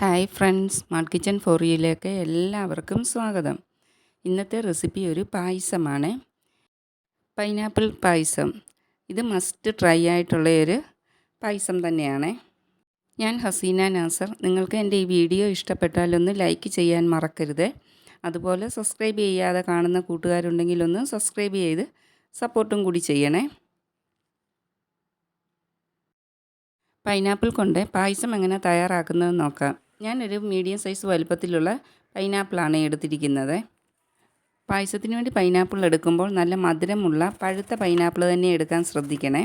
Hi friends smart kitchen ഫോറിയിലേക്ക് എല്ലാവർക്കും സ്വാഗതം. ഇന്നത്തെ റെസിപ്പി ഒരു പായസമാണ്. പൈനാപ്പിൾ പായസം. ഇത് മസ്റ്റ് ട്രൈ ആയിട്ടുള്ള ഒരു പായസം തന്നെയാണ്. ഞാൻ ഹസീന നാസർ. നിങ്ങൾക്ക് എന്റെ ഈ വീഡിയോ ഇഷ്ടപ്പെട്ടാലൊന്ന് ലൈക്ക് ചെയ്യാൻ മറക്കരുത്. അതുപോലെ സബ്സ്ക്രൈബ് ചെയ്യാതെ കാണുന്ന കൂട്ടുകാരുണ്ടെങ്കിൽ ഒന്ന് സബ്സ്ക്രൈബ് ചെയ്ത് സപ്പോർട്ടും കൂടി ചെയ്യണേ. പൈനാപ്പിൾ കൊണ്ട് പായസം എങ്ങനെ തയ്യാറാക്കുന്നതെന്ന് നോക്കാം. ഞാനൊരു മീഡിയം സൈസ് വലുപ്പത്തിലുള്ള പൈനാപ്പിളാണ് എടുത്തിരിക്കുന്നത്. പായസത്തിന് വേണ്ടി പൈനാപ്പിൾ എടുക്കുമ്പോൾ നല്ല മധുരമുള്ള പഴുത്ത പൈനാപ്പിൾ തന്നെ എടുക്കാൻ ശ്രദ്ധിക്കണേ.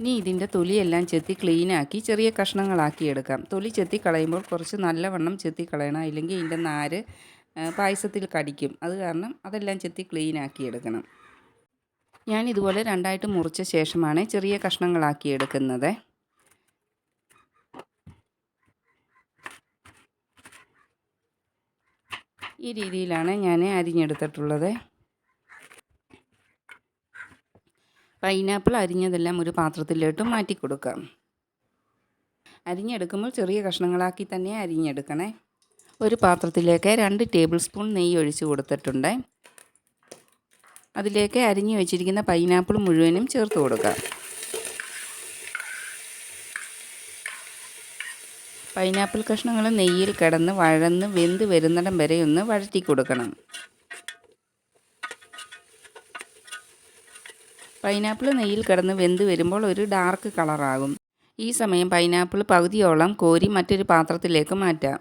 ഇനി ഇതിന്റെ തൊലിയെല്ലാം ചെത്തി ക്ലീനാക്കി ചെറിയ കഷ്ണങ്ങളാക്കി എടുക്കാം. തൊലി ചെത്തി കളയുമ്പോൾ കുറച്ച് നല്ലവണ്ണം ചെത്തി കളയണം. അല്ലെങ്കിൽ ഇതിന്റെ നാര് പായസത്തിൽ കടിക്കും. അത് കാരണം അതെല്ലാം ചെത്തി ക്ലീനാക്കി എടുക്കണം. ഞാൻ ഇതുപോലെ രണ്ടായിട്ട് മുറിച്ച ശേഷമാണ് ചെറിയ കഷ്ണങ്ങളാക്കി എടുക്കുന്നത്. ഈ രീതിയിലാണ് ഞാൻ അരിഞ്ഞെടുത്തിട്ടുള്ളത്. പൈനാപ്പിൾ അരിഞ്ഞതെല്ലാം ഒരു പാത്രത്തിലോട്ട് മാറ്റി കൊടുക്കാം അരിഞ്ഞെടുക്കുമ്പോൾ ചെറിയ കഷ്ണങ്ങളാക്കി തന്നെ അരിഞ്ഞെടുക്കണേ. ഒരു പാത്രത്തിലേക്ക് രണ്ട് ടേബിൾ സ്പൂൺ നെയ്യ് ഒഴിച്ച് കൊടുത്തിട്ടുണ്ട്. അതിലേക്ക് അരിഞ്ഞു വെച്ചിരിക്കുന്ന പൈനാപ്പിൾ മുഴുവനും ചേർത്ത് കൊടുക്കാം. പൈനാപ്പിൾ കഷ്ണങ്ങൾ നെയ്യിൽ കിടന്ന് വഴന്ന് വെന്ത് വരുന്നിടം വരെ ഒന്ന് വഴറ്റി കൊടുക്കണം. പൈനാപ്പിൾ നെയ്യിൽ കിടന്ന് വെന്ത് വരുമ്പോൾ ഒരു ഡാർക്ക് കളറാകും. ഈ സമയം പൈനാപ്പിൾ പകുതിയോളം കോരി മറ്റൊരു പാത്രത്തിലേക്ക് മാറ്റാം.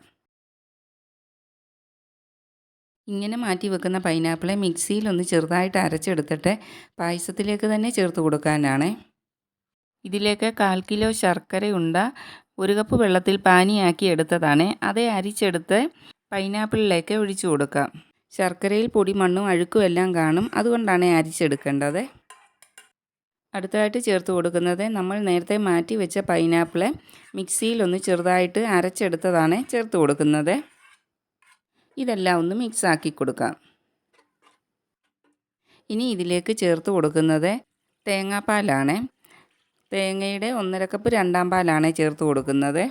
ഇങ്ങനെ മാറ്റി വെക്കുന്ന പൈനാപ്പിളെ മിക്സിയിൽ ഒന്ന് ചെറുതായിട്ട് അരച്ചെടുത്തിട്ട് പായസത്തിലേക്ക് തന്നെ ചേർത്ത് കൊടുക്കാനാണ്. ഇതിലേക്ക് കാൽ കിലോ ശർക്കര ഉണ്ട ഒരു കപ്പ് വെള്ളത്തിൽ പാനിയാക്കി എടുത്തതാണ്. അതേ അരിച്ചെടുത്ത് പൈനാപ്പിളിലേക്ക് ഒഴിച്ചു കൊടുക്കാം ശർക്കരയിൽ പൊടി മണ്ണും അഴുക്കും എല്ലാം കാണും. അതുകൊണ്ടാണ് അരിച്ചെടുക്കേണ്ടത്. അടുത്തതായിട്ട് ചേർത്ത് കൊടുക്കുന്നത് നമ്മൾ നേരത്തെ മാറ്റി വെച്ച പൈനാപ്പിൾ മിക്സിയിൽ ഒന്ന് ചെറുതായിട്ട് അരച്ചെടുത്തതാണ് ചേർത്ത് കൊടുക്കുന്നത്. ഇതെല്ലാം ഒന്ന് മിക്സ് ആക്കി കൊടുക്കാം. ഇനി ഇതിലേക്ക് ചേർത്ത് കൊടുക്കുന്നത് തേങ്ങാപ്പാലാണ്. തേങ്ങയുടെ ഒന്നര കപ്പ് രണ്ടാം പാലാണ് ചേർത്ത് കൊടുക്കുന്നത്.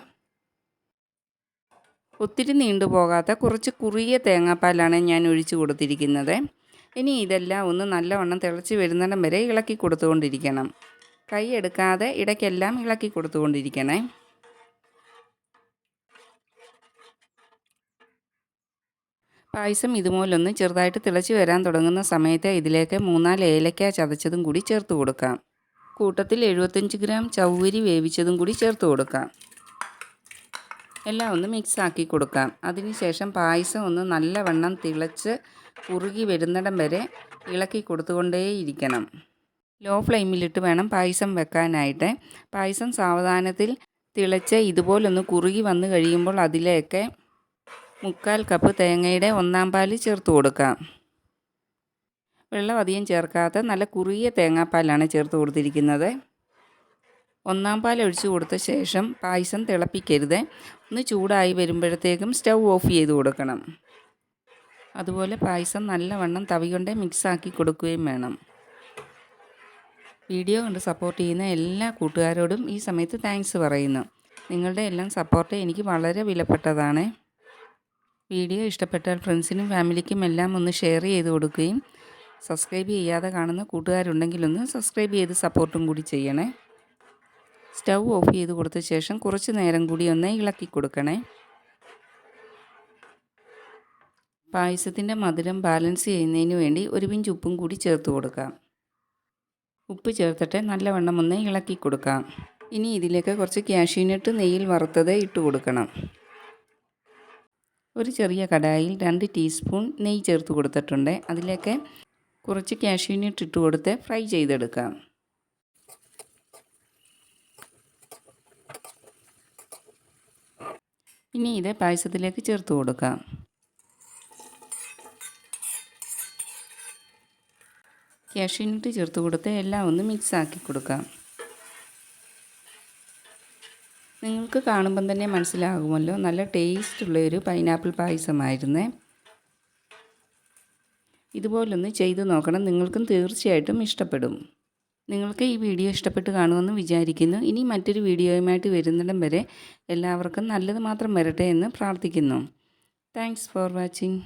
ഒത്തിരി നീണ്ടു പോകാത്ത കുറച്ച് കുറിയ തേങ്ങാപ്പാലാണ് ഞാൻ ഒഴിച്ചു കൊടുത്തിരിക്കുന്നത്. ഇനി ഇതെല്ലാം ഒന്ന് നല്ലവണ്ണം തിളച്ച് വരുന്നിടം വരെ ഇളക്കി കൊടുത്തുകൊണ്ടിരിക്കണം. കൈ എടുക്കാതെ ഇടയ്ക്കെല്ലാം ഇളക്കി കൊടുത്തുകൊണ്ടിരിക്കണേ. പായസം ഇതുപോലൊന്ന് ചെറുതായിട്ട് തിളച്ച് വരാൻ തുടങ്ങുന്ന സമയത്ത് ഇതിലേക്ക് മൂന്നാൽ ഏലക്ക ചതച്ചതും കൂടി ചേർത്ത് കൊടുക്കാം. കൂട്ടത്തിൽ എഴുപത്തഞ്ച് ഗ്രാം ചവ്വരി വേവിച്ചതും കൂടി ചേർത്ത് കൊടുക്കാം. എല്ലാം ഒന്ന് മിക്സ് ആക്കി കൊടുക്കാം. അതിനുശേഷം പായസം ഒന്ന് നല്ലവണ്ണം തിളച്ച് കുറുകി വരുന്നിടം വരെ ഇളക്കി കൊടുത്തുകൊണ്ടേയിരിക്കണം. ലോ ഫ്ലെയിമിലിട്ട് വേണം പായസം വെക്കാനായിട്ട്. പായസം സാവധാനത്തിൽ തിളച്ച് ഇതുപോലൊന്ന് കുറുകി വന്നു കഴിയുമ്പോൾ അതിലേക്ക് മുക്കാൽ കപ്പ് തേങ്ങയുടെ ഒന്നാം പാൽ ചേർത്ത് കൊടുക്കാം. വെള്ളം അധികം ചേർക്കാത്ത നല്ല കുറിയ തേങ്ങാപ്പാലാണ് ചേർത്ത് കൊടുത്തിരിക്കുന്നത്. ഒന്നാം പാൽ ഒഴിച്ച് കൊടുത്ത ശേഷം പായസം തിളപ്പിക്കരുത്. ഒന്ന് ചൂടായി വരുമ്പോഴത്തേക്കും സ്റ്റൗ ഓഫ് ചെയ്ത് കൊടുക്കണം. അതുപോലെ പായസം നല്ലവണ്ണം തവി കൊണ്ട് മിക്സാക്കി കൊടുക്കുകയും വേണം. വീഡിയോ കൊണ്ട് സപ്പോർട്ട് ചെയ്യുന്ന എല്ലാ കൂട്ടുകാരോടും ഈ സമയത്ത് താങ്ക്സ് പറയുന്നു. നിങ്ങളുടെ എല്ലാം സപ്പോർട്ട് എനിക്ക് വളരെ വിലപ്പെട്ടതാണ്. വീഡിയോ ഇഷ്ടപ്പെട്ടാൽ ഫ്രണ്ട്സിനും ഫാമിലിക്കും എല്ലാം ഒന്ന് ഷെയർ ചെയ്ത് കൊടുക്കുകയും സബ്സ്ക്രൈബ് ചെയ്യാതെ കാണുന്ന കൂട്ടുകാരുണ്ടെങ്കിലൊന്ന് സബ്സ്ക്രൈബ് ചെയ്ത് സപ്പോർട്ടും കൂടി ചെയ്യണേ. സ്റ്റൗ ഓഫ് ചെയ്ത് കൊടുത്ത ശേഷം കുറച്ച് നേരം കൂടി ഒന്ന് ഇളക്കി കൊടുക്കണേ. പായസത്തിന്റെ മധുരം ബാലൻസ് ചെയ്യുന്നതിന് വേണ്ടി ഒരു പിഞ്ച് ഉപ്പും കൂടി ചേർത്ത് കൊടുക്കാം. ഉപ്പ് ചേർത്തിട്ട് നല്ലവണ്ണം ഒന്ന് ഇളക്കി കൊടുക്കാം. ഇനി ഇതിലേക്ക് കുറച്ച് കാഷ്യൂനട്ട് നെയ്യിൽ വറുത്തത് ഇട്ട് കൊടുക്കണം. ഒരു ചെറിയ കടായിൽ രണ്ട് ടീസ്പൂൺ നെയ്യ് ചേർത്ത് കൊടുത്തിട്ടുണ്ട്. അതിലേക്ക് കുറച്ച് കാഷ്യൂനട്ട് ഇട്ട് കൊടുത്ത് ഫ്രൈ ചെയ്തെടുക്കാം. ഇനി ഇത് പായസത്തിലേക്ക് ചേർത്ത് കൊടുക്കാം. കാഷ്യൂനട്ട് ചേർത്ത് കൊടുത്ത് എല്ലാം ഒന്ന് മിക്സ് ആക്കി കൊടുക്കാം. നിങ്ങൾക്ക് കാണുമ്പം തന്നെ മനസ്സിലാകുമല്ലോ നല്ല ടേസ്റ്റുള്ള ഒരു പൈനാപ്പിൾ പായസമായിരുന്നേ. ഇതുപോലൊന്ന് ചെയ്തു നോക്കണം. നിങ്ങൾക്കും തീർച്ചയായിട്ടും ഇഷ്ടപ്പെടും. നിങ്ങൾക്ക് ഈ വീഡിയോ ഇഷ്ടപ്പെട്ട് കാണുമെന്ന് വിചാരിക്കുന്നു. ഇനി മറ്റൊരു വീഡിയോയുമായിട്ട് വരുന്നിടം വരെ എല്ലാവർക്കും നല്ലത് മാത്രം വരട്ടെ എന്ന് പ്രാർത്ഥിക്കുന്നു. Thanks for watching